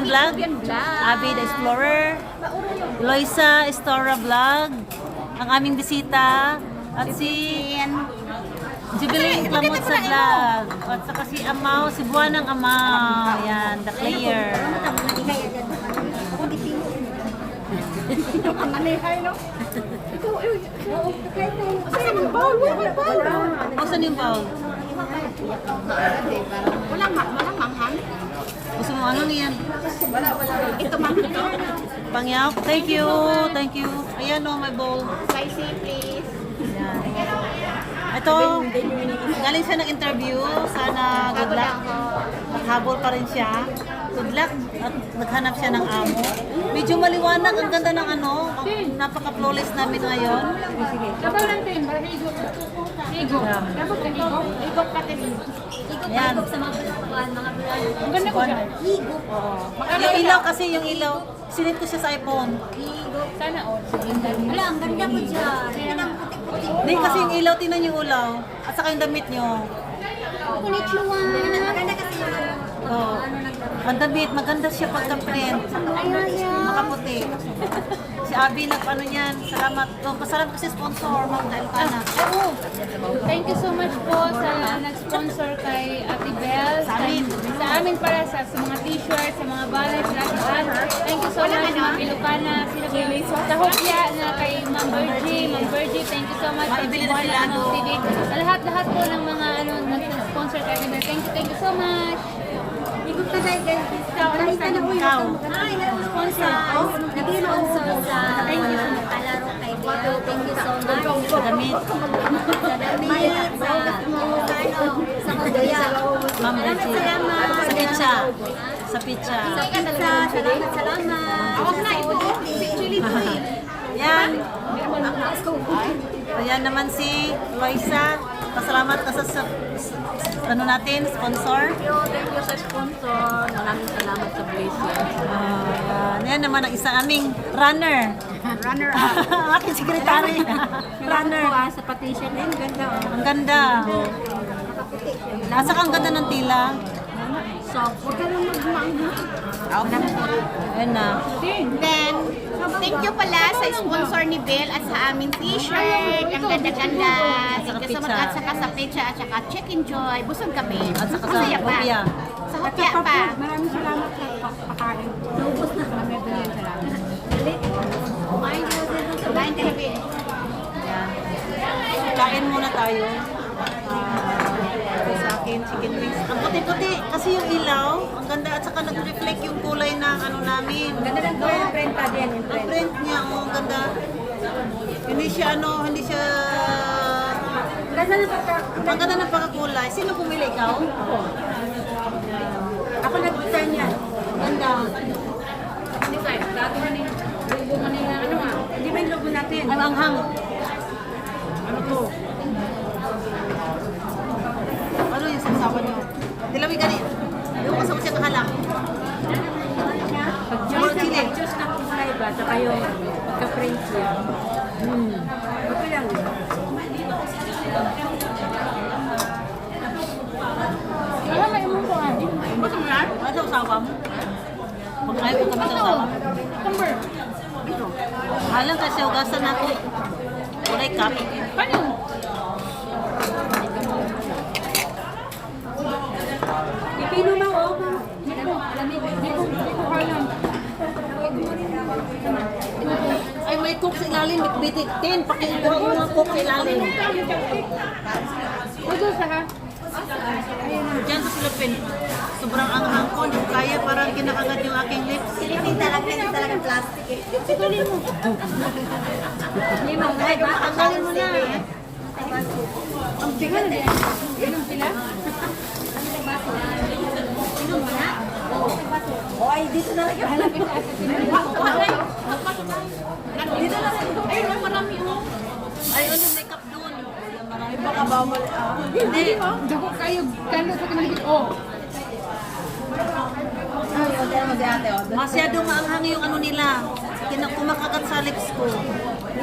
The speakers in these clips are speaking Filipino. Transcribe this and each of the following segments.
Kubian Vlog, Abby the Explorer, Loisa Estora Vlog, ang aming bisita, at si Jubilee Clamot sa vlog. At saka si Amaw, si Buwan ng Amaw. Yan, the player. O, saan yung bowl? Walang ma walang manghang. Gusto mo ano niyan? Ito manghang. Pangyaw? Thank you, thank you. Ayan o, may bowl. Spicy please. Yan. Ito, galing siya ng interview. Sana good luck. Naghabol pa rin siya. Good luck. At naghanap siya ng amo. Medyo maliwanag. Ang ganda ng ano. Napaka-flawless namin ngayon. Dapat lang din, para higop. Higop. Dapat ka higop. Higop ka din. Ayan. sa mga bulakbuan, mga bulakbuan. Ang ganda ko siya. Higop. Yung ilaw kasi, yung ilaw. Sinit ko siya sa iPhone. Sana all. Wala, ang ganda po dyan. Yan ang puti-puti. Hindi kasi yung ilaw, tinan yung ulaw. At saka yung damit nyo. Konnichiwa. Ano. Oh. Ang damit, maganda siya pagka-print. Makaputi. Si Abby nag-ano niyan. Salamat. Oh, pasalamat kasi sponsor, Ma'am Elkana. Oo. Thank you so much po sa nag-sponsor kay Ate Belle. Sa amin. Sa amin para sa, sa mga t-shirt, sa mga balay, sa lahat. Thank you so much, Ma'am Ilocana, sila kay sa Hopia, na kay Ma'am Virgie, Ma'am Virgie, thank you so much. Maibili na sila, lahat-lahat po ng mga ano, nag-sponsor kay Ate Belle. Thank you, thank you so much. Na po Ikaw. Ay, sponsor. Nag-sponsor sa palaro kay. Thank you so much. Sa damit. Sa damit, sa ano, sa kagaya. Ma'am. Salamat. Sa pizza. Sa pizza. Sa pizza, salamat, salamat. Ako na, Actually, Yan. Ayan naman si Loisa. Pasalamat ka sa, sa, sa- ano natin, sponsor. Thank you sa sponsor. Maraming salamat sa blessing. Ah, yan. Yan naman ang isa aming runner. Runner Aking sekretary. runner. sa patisyan din, ganda. Ang ganda. Nasa ang ganda ng tila. So, huwag ka lang magmangha. Ayun na. Then, thank you pala sa sponsor ni Bell at sa aming t-shirt. Ang ganda-ganda. Thank you so much. At saka sa pizza at saka check enjoy. Busog kami. At saka sa Masaya pa. Sa hopia pa. Maraming salamat sa pakain. Naubos na. Maraming salamat. Kain ka na, Bell. Yan. Kain muna tayo. Ah, ito sa akin, chicken wings. Ang puti-puti kasi yung ilaw, ang ganda at saka nag-reflect yung kulay ng ano namin. Ganda ng no? print pa din. Yung Ang print niya, oh, ang ganda. Hindi siya ano, hindi siya... Ganda ng pagka... Ang ganda ng pagkakulay. Sino pumili ikaw? Ako nag-design yan. Ganda. Design. Dati man yung logo man nila. Ano nga? Hindi ba yung logo natin? Ang anghang. Ano to? Ano yung sasawan niyo? Dilawi gani. Yung kasama siya kahalang. Pag-choose na, pag-choose na kulay ba? Saka yung ka-print siya. Hmm. Okay lang. Wala may imong ko ani. Ba't ang yan? Ano sa usawa mo? Pagkain ko kami sa usawa. Number. Halang kasi ugasan nato. Kulay cup. Paano? Pipino na oh. Dito, lamig. Dito, dito kalan. Ay, may cook sa ilalim. Bitbitin. Tin, pakiagawa yung mga cook sa ilalim. Udo sa ha. Diyan sa Philippines, sobrang anghang ko. Hindi kaya. Parang kinakagat yung aking lips. Hindi talaga, hindi talaga plastic eh. Tuloy mo. Hindi mo, kahit ba? Tanggalin mo na. Ang bigat eh. Yan ang pila. O ay, dito na lang yung Hanapin ka sa pinili. Dito na rin. Ayun, marami oh. Ay, ano, may cup doon. Marami baka bawal. Hindi. Dako kayo, kano sa kinahigit. Oh, Masyadong maanghang yung ano nila. Kumakagat sa lips ko.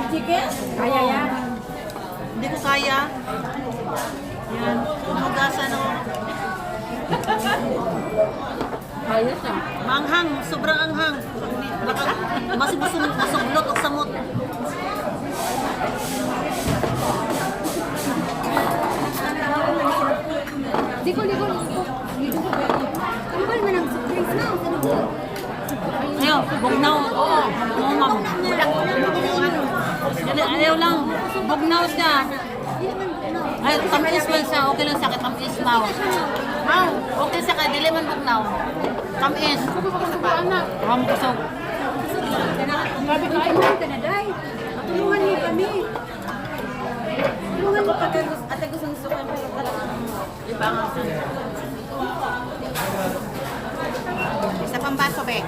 Chicken? kaya yan. Hindi ko kaya. Yan. Kumugasan ako. Ayos ah. Maanghang. Sobrang anghang. Baka mas masum masuglot o samot. Bugnaw. Oo. Oo, ma'am. Ayaw lang. Bugnaw siya. Ay, tamis man siya. Okay lang sakit. Tamis now. Ma'am, okay sa kay. Dili man bugnaw. Tamis. Anak, Ram ko sa... Grabe ka ay ka na, day. Tulungan niyo kami. Tulungan niyo pag ate gusto gusto ko. Iba nga. Isa pang baso, be.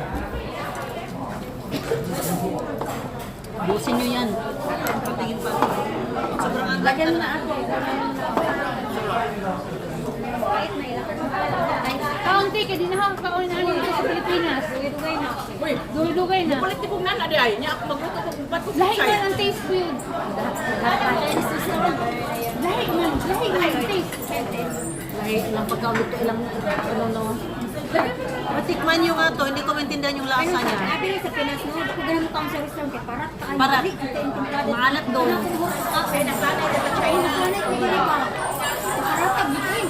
Busin nyo yan. Lagyan mo na ako. Kaunti ka din ha, kaunti na dito sa Pilipinas. Dugay na. Dugay-dugay na. Kulit ko na na di ay. Nya ako magluto ko ba't ko Lahi man ang taste ko yun. Lahi man, lahi man ang taste. Lahi lang pagkaluto ilang ano no. Matikman nyo nga to, hindi ko maintindihan yung lasa niya. Sabi rin sa Pinas, no? Kung ganun mo kang sa restaurant, kay parat ka. Parat. Maalat doon. Okay, nasanay ka sa China. Nasanay ko ba ba? Parat ka, bitin.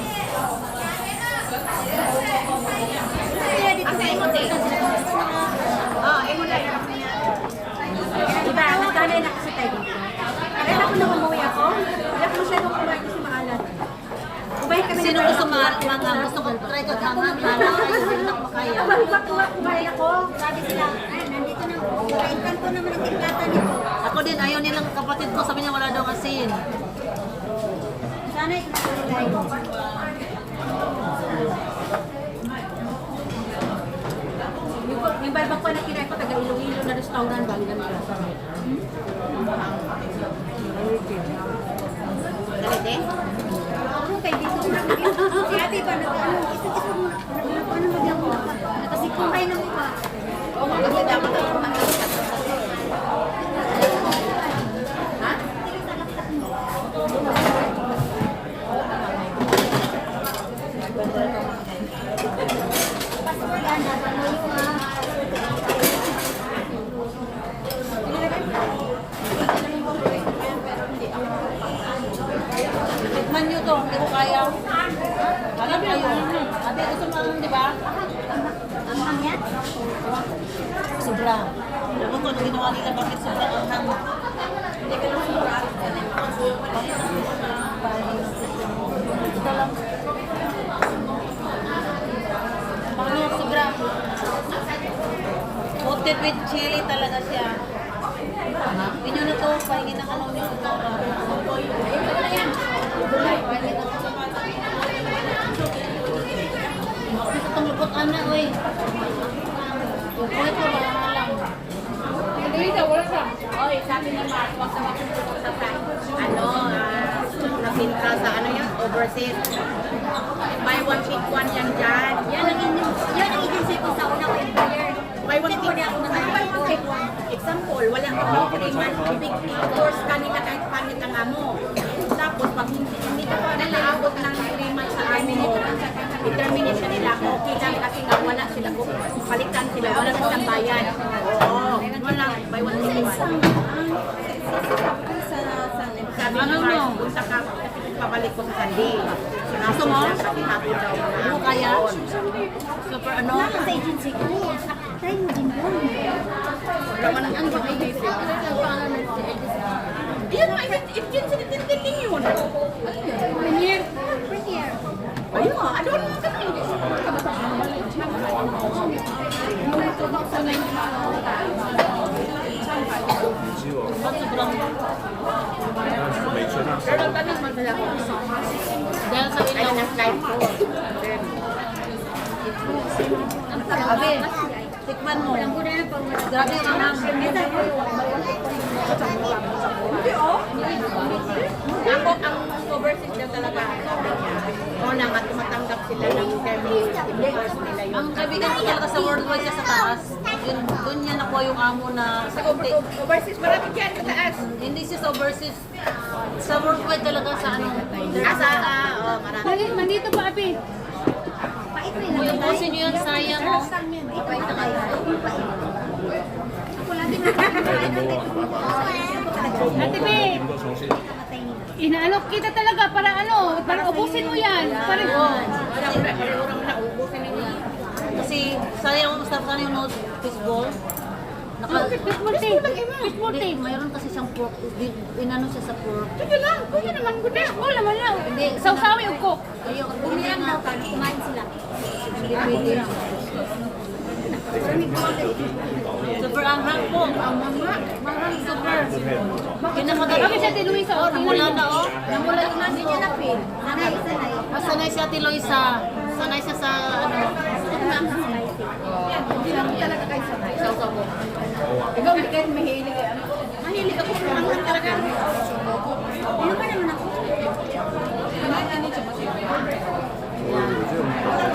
Kaya Asa imo, te? Oh, imo na lang. Diba, nasanay na kasi tayo. Kaya ako nung umuwi ako, wala ko masyadong kumain kasi maalat. Kumain kami Sino gusto mangang? Gusto ko try ko hangang. Lala na ko kumain ako. Sabi sila, ay, nandito na. Kainkanto naman ang tiklata nito. Ako din, ayaw nilang kapatid ko. Sabi niya wala daw asin. Sanay ko na tayo. Yung yung balbang ko na kinay ko taga Iloilo na restaurant bali na nila. Dali, te. Ako kay dito na. Si ate pa nag ano, isa-isa mo. Ano maglang mo pa. Kasi kumain ng iba. Kasi dapat ako Tikman nyo to, hindi ko kaya. Alam kayo. Ate, gusto mo ang, di ba? Ang hangyan. Sobra. Ewan ko, ano ginawa nila, bakit sobra ang hang. Hindi ka lang sobra. Ito lang. Ano, sobra. Coated with chili talaga siya. Inyo na to, pahingin ng ano nyo. Bakit itong lupot ana, oy? Kukulit ko ba lang? Dito, wala ka. Oy, sabi ni Mark, wag na mapupunta sa sa- ano, ah, napinta sa ano yun, overseas. Buy one, take one yan dyan. Yan ang in- yan ang agency ko sa una ko employer. Buy one, na ako one. Ano buy one, take one? Example, wala ka free man, big course ka nila kahit pangit ang amo. Tapos, pag hindi, hindi ka pa nalaabot ng 3 months sa army mo, determination nila, okay lang kasi nga wala sila, palitan sila, wala silang bayan. Oo, wala, buy one, one. Sabi ni Ano mo? punta ka, pabalik ko sa Sunday. Gusto mo? Ano kaya? Super ano? Sa agency ko. Try mo din doon. Ano ba kayo dito? Yan nga, if yun sinitindiling yun. Premier. Premier. Ayun nga, ano naman kami? Ba't sobrang... Pero tanong sila kung Dahil sa na flight ko. Sabi, Tikman mo. Grabe yung anang. Hindi oh. Ako ang overseas na talaga. Oo na nga, tumatanggap sila ng chemicals nila yun. Ang kaibigan ko talaga sa worldwide niya sa taas. Yun, doon niya nakuha yung amo na sa kunti. Overseas, marami dyan sa taas. Hindi siya sa overseas. Sa worldwide talaga sa ano. Ah, sa, ah, oh, marami. Nandito pa, Abi. Mo yun. Ubusin niyo yan, sayang ng Ate B, inaano kita talaga para ano, para ubusin mo yan. Para, Kasi sayang sa sana yung nose fishball. Naka, Fish multi. Fish multi. Hindi, mayroon kasi siyang pork. Inano siya sa pork. Sige lang, kuya naman ko na. Oo naman lang. Hindi, sausawi yung cook. Kayo, hindi Bumirang nga. daw ka, kumain sila. Hindi pwede. Super anghang po. Ang mga. Mahal super. Kinakagat Bakit siya tinuwi sa Oh, namula na oh. Namula na hindi niya na-feel. Sanay, sanay. Ah, sanay siya Ate Loisa. Sanay siya sa ano. Ikaw, hindi kayo mahilig. ano? Mahilig ako sa mga talaga. Ano ba naman ako?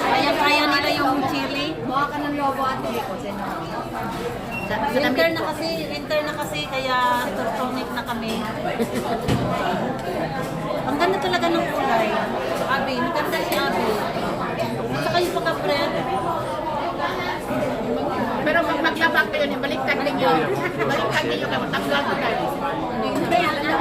Kaya-kaya nila yung chili. Mukha ka ng lobo ate ko. Winter na kasi, winter na kasi kaya turtonic na kami. Ang ganda talaga ng kulay. Abi, maganda si Abi. At saka yung pagka-bread. Pag maglabak kayo, baliktad ninyo. Baliktad ninyo kayo, matanggal ko kayo. Hindi, ang ano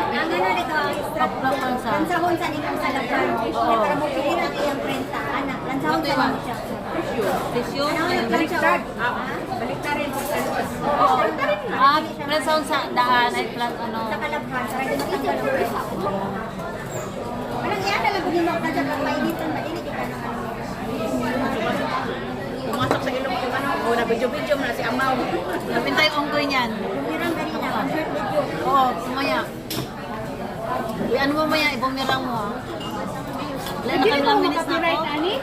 sa. lansahon sa inyong salapan. Para mo piliin ang iyang renta. Anak, lansahon sa inyo siya. Yung lansahon? Baliktad rin. Ah, sound sa daan ay plant ano. Sa kalabhan, para din matanggal ang renta. Parang iyan na lang gumimak na dyan. Mainitan, mainit ka ng ano. Pumasok sa ilong ko, ano, o na-video-video mo na si Amaw. Lapin tayo onggoy niyan. Bumirang video. Oo, sumaya. Uy, ano mo maya, ibumirang mo ah. Wala na kami lang minutes na ako. ani?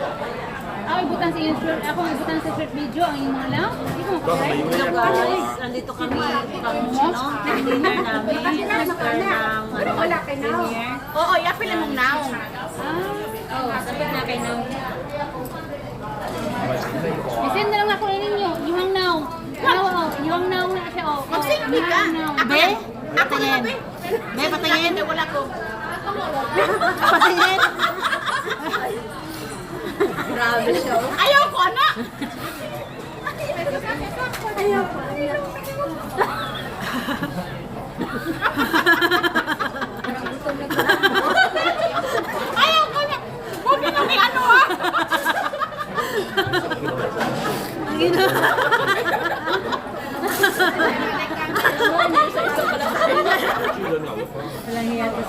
Ako ibutan sa iyong short, ako ibutan sa short video, ang iyong mga lang. Hindi ko makapiright. Hello guys, nandito kami pang no, dinner namin. After ng ano, Wala kay now. premiere. Oo, yapin mong naong. Ah, Oh, sabi na kay Nam. Isend na lang ako ninyo, yung hang now. Now, oh, yung hang now na siya, oh. Magsingi ka. Be, Ako na be. Be, patingin. Wala ko. Patingin. Grabe siya. Ayaw ko, anak! Ayaw pa. Ayaw ko na! Huwag na kami ano ah! Ina.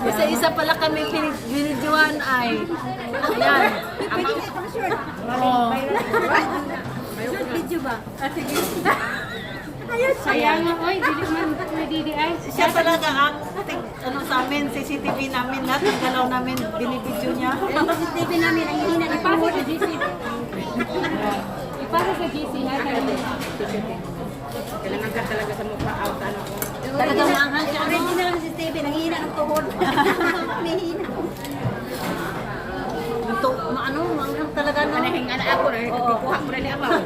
Isa-isa pala kami binidyohan ay. Ayan. Pwede ka itong short. Oo. Short video ba? Ah, sige. Kaya nga, oy, dili man, nadidi ay. Siya talaga ang ano sa amin, CCTV namin, lahat ng galaw namin, binibidyo niya. CCTV namin, ang hindi na Ipasa Ipasa sa GC, mo. Kailangan ka talaga sa mukha out, ano ko. Talagang maanghang siya, ano? Original ang CCTV, nanghihina ng tuhod. Nahihina. Ito, ano, maanghang talaga no. Anahing anak ako na, kukuha ko na ni Amaw.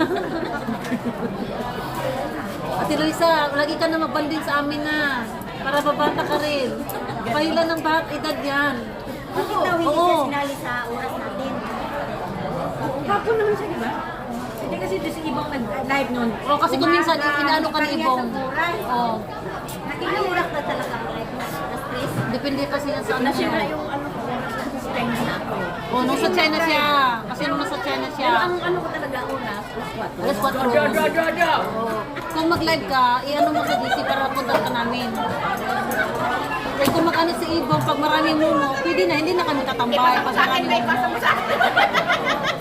Ate Luisa, lagi ka na magbanding sa amin na. Para babata ka rin. Pahilan ng bahat edad yan. Bakit daw hindi siya sinali sa oras natin? Hapon naman siya, di ba? Kasi doon si Ibang nag-live noon. O kasi kung minsan inaano ka ni Ibong. Oo. Nakikinurak na talaga ang na stress. Depende kasi yan sa ano Nasira niya. yung ano ko, sa China na ako. O, nung sa China siya. Kasi nung nasa China siya. Ang ano ko talaga una, plus what? Alas 4. Do, do, do, do! Oo. Kung mag-live ka, i-ano mo sa DC para punta ka namin. Eh kung mag-ano si Ibong, pag marami muno, pwede na, hindi na kami tatambay. Pag Sa akin, may muno. pasa mo sa akin.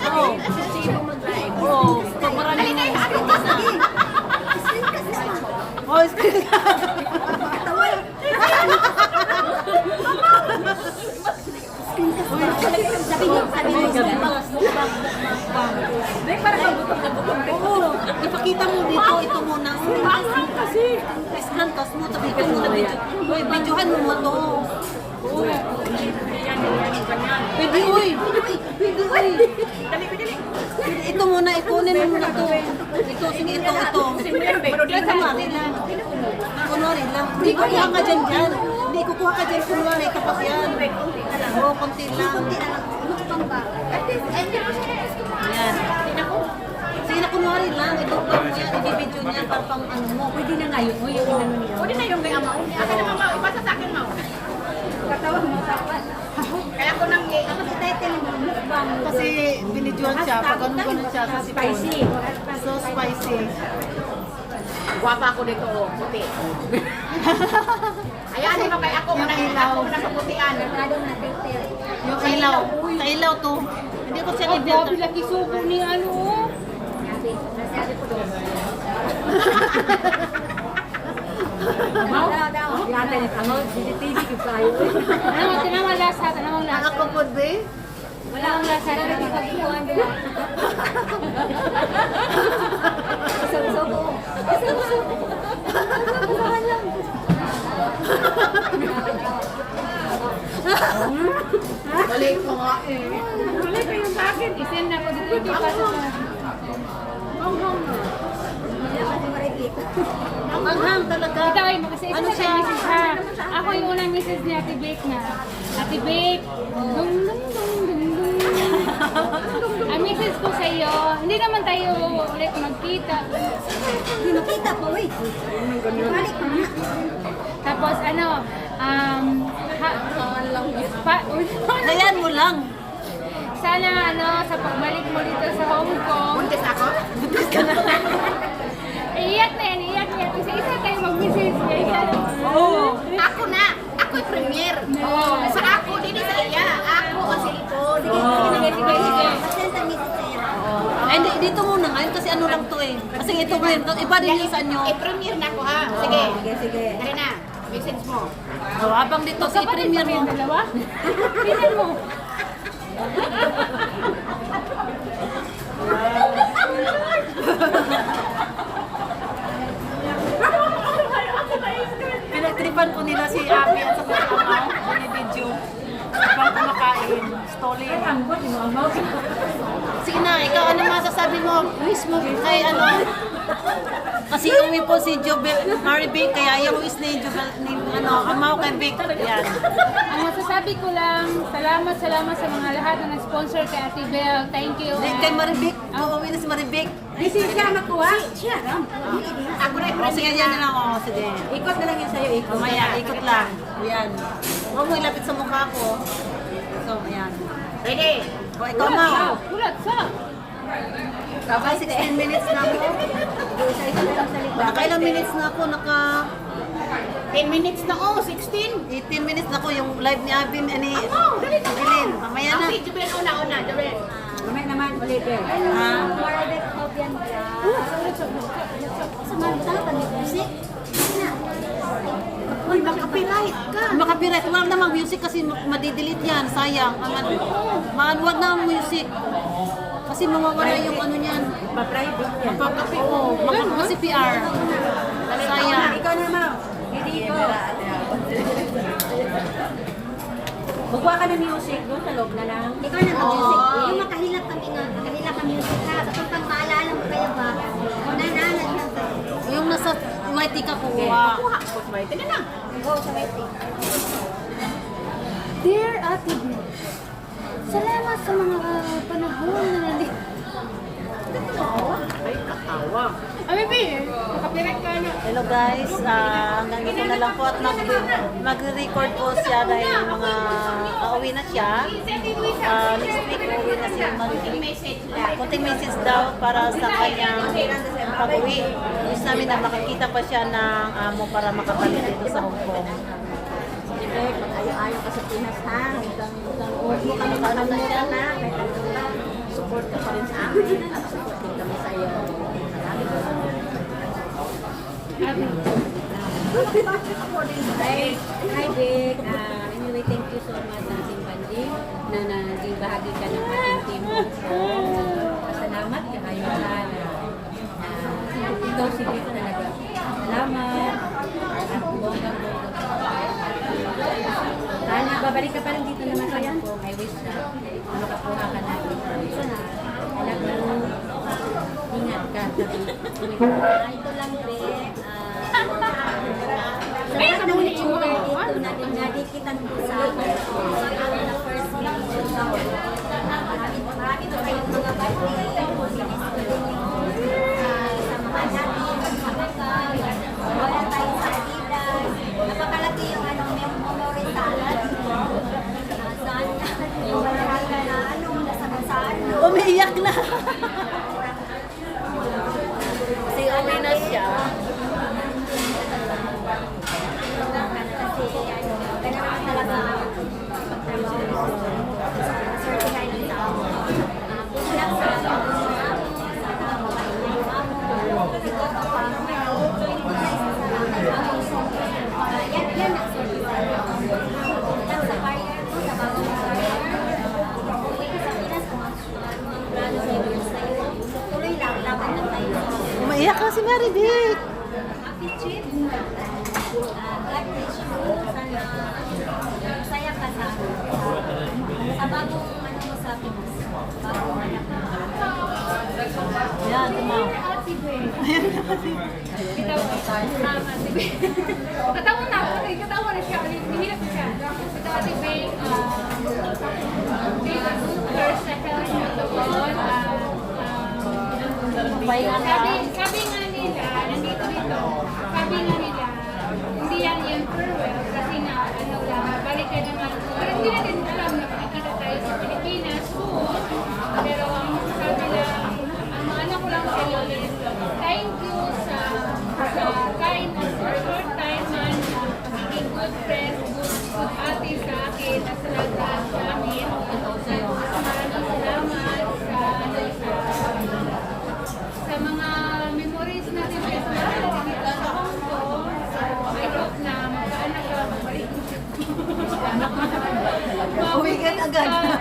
Oo. Kasi si Ibang mag-live. Oo. Marami na. Oh, screen ka. Sabi niyo, sabi niyo. Hindi, parang magutom na gutom. Oo. Ipakita mo dito, ito muna. Manghang kasi. Scan tas mo, tabi ka muna videohan mo mo to. Oo. Pwede, uy. Pwede, uy. Dali dali. Ito muna, ikunin mo muna ito. Ito, sige, ito, ito. Yan, kunwari lang. Kunwari lang. Hindi kukuha ka dyan dyan. Hindi kukuha ka dyan, kunwari. Tapos yan. Oo, konti lang. Yan. Sige na, kunwari lang. Ito pa mo yan. I-video niya para pang ano mo. Pwede na nga yun. Yung inano niya. Pwede na yung may ama. Asa naman mo, ipasa sa akin mo. Kaya ko nang i- Ano sa title mo? Mukbang. Kasi binidyoan siya. Pag ganun-ganun siya sa sipon. Spicy. So spicy. Guwapa ako dito, oh, puti. Ayan, ano kaya ako, Yung unang ilaw. ako unang kaputian. Masyadong na-filter. Yung ilaw. Sa ilaw to. Hindi ko siya Ay, grabe nag-filter. laki subo ni ano. oh. Nasabi ko doon. Ni Tango, DDTV ko tayo. Ano mo, tinamang lasa, tinamang lasa. Nakakapod ba eh? Wala akong lasa. tinamang lasa. Pagkuhan doon. Isang-subo. Isang-subo. Pagkuhan lang. Balik ko nga eh. Wala kayo sa akin. Isend na ko dito. Di Ang ham talaga. Ito ay kasi Ano ano siya? Mrs. Ha. Ako yung unang Mrs. ni Ate Bake na. Ate Bake. Dung dung dung dung dung. Ang Mrs. ko sa iyo, hindi naman tayo ulit magkita. Hindi makita po, wait. Balik mo na. Tapos ano, um, ha, pa, Hayaan mo lang. sana ano, sa pagbalik mo dito sa Hong Kong, Buntis ako? iyak na yan, iyak na yan. Isa-isa tayo mag-message. Iyak. Oo. Ako na. Ako yung premier. Oh. Sa ako, dili sa iya. Ako ang cellphone. Sige, sige, sige. Pasensya message sa'yo. Ay, di, dito muna ngayon kasi ano lang to eh. Kasi ito ngayon, iba din yung sa inyo. I-premier na ako ha. Sige. Sige, sige. Dali na. Message mo. Oh, habang dito, si premier mo. Dalawa? Tingnan mo. Pinagtripan ko nila si Abby at sa Pagkamaw. Binibidyo. Habang kumakain. Story. Sige na, ikaw ano masasabi mo mismo kay ano? Kasi uwi po si Jobel, Mary Vic, kaya yung is ni Jobel, ni ano, amaw kay Vic. Yan. Ang masasabi ko lang, salamat, salamat sa mga lahat na nag-sponsor kay Ate Belle. Thank you. Di, kay Mary Vic, uuwi na si Mary Vic. Kasi siya makuha. Siya, ram. Ako na O, i-premier sige, yan na lang. O, sige. Ikot na lang yan sa'yo, ikot. Mamaya, ikot lang. Yan. Huwag mo ilapit sa mukha ko. So, ayan. Ready? O, ikaw na. Kulat sa. Naka 16 minutes na ako. Isa-isa na lang minutes na ako? Naka 10 minutes na oh, 16. 18 minutes na ako yung live ni Abin, ani, dali na. Bilin. Mamaya na. Okay, Jubel, una-una. Jubel. Mamaya naman, ulit eh. Ha? Marabet of yan ka. Sa mga bata, music. Uy, makapiright ka. Makapiright. Wala namang music kasi ma- madidelete yan. Sayang. Ang ano. Ma- wag na ang music. Kasi mawawala yung ano niyan. Pa-private yan. Pagkapi ko. Maka- kasi PR. Sayang. Ikaw na, Mau. Hindi ko. Magkuha ka ng music doon sa loob na lang. Ikaw na mag-music. Yung makahilak kami nga, makahilak kami music ha. Kung pang maalala mo kayo ba, nanana siya to. Yung nasa YT ka kuha. Kuha ko, Jubel. Tignan na. Go sa waiting. Dear Ate Belle, salamat sa mga panahon na nandito. Ay, katawa. Ay, baby, makapirat ka na. Hello guys, ah, hanggang dito na lang po at mag magre-record po siya dahil mga pauwi na siya. Ah, next week uuwi na siya mag Message lang. konting message daw para sa kanyang pag-uwi. Gusto namin na makakita pa siya ng amo para makabalik dito sa Hong Kong. Mag-ayo-ayo ka sa Pinas, ha? Huwag mo kami Ano na siya? na. Support ka pa rin sa amin. Hi, hi Vic. Uh, anyway, thank you so much sa ating Banji na naging bahagi ka ng ating team. Uh, salamat kayo na uh, ah, ikaw si Vic talaga. Salamat. At bongga mo. Sana babalik ka pa rin dito naman sa Hong I wish na makakuha ka na. Sana, alam mo, ingat ka. Ito lang, Vic. Ay, ano ulit yung mga kuwan? Nadikitan ko sa akin. Ang ah, na first day ko sa Marami na kayong mga birthday. Sa mga natin, wala tayo sa Adidas. Napakalaki yung ano, memory salad. Saan na, wala na, ano, nasa kasaan. Umiiyak na. Sabi, sabi nga nila, nandito dito, sabi nga nila, hindi yan yung farewell kasi na, ano lang, balik ka naman. Pero hindi natin 那个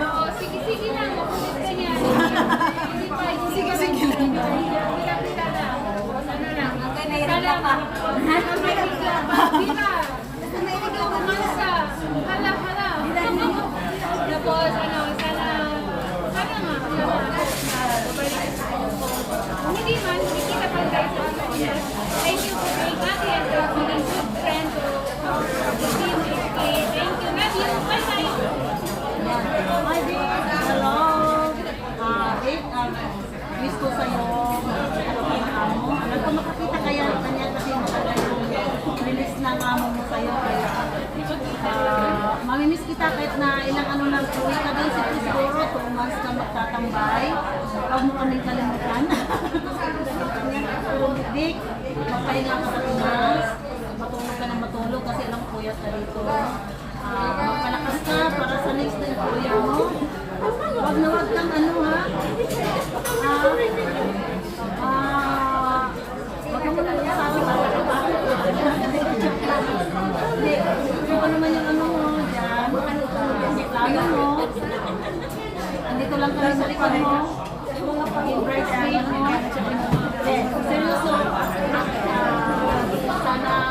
kita kahit na ilang ano lang po. Kagaisip ko siguro, two months na magtatambay. Huwag mo kami kalimutan. Dik, magpahinga ka sa tumas. Matulog ka na matulog kasi alam puyat ka dito. Uh, magpalakas ka para sa next na kuya mo. Huwag na huwag kang ano ha. Uh, uh, huwag mo na nagsasabi para ka pa. Hindi, naman yung ano ano mo. Andito lang kami sa likod mo. Breastfeed mo. Seryoso. Sana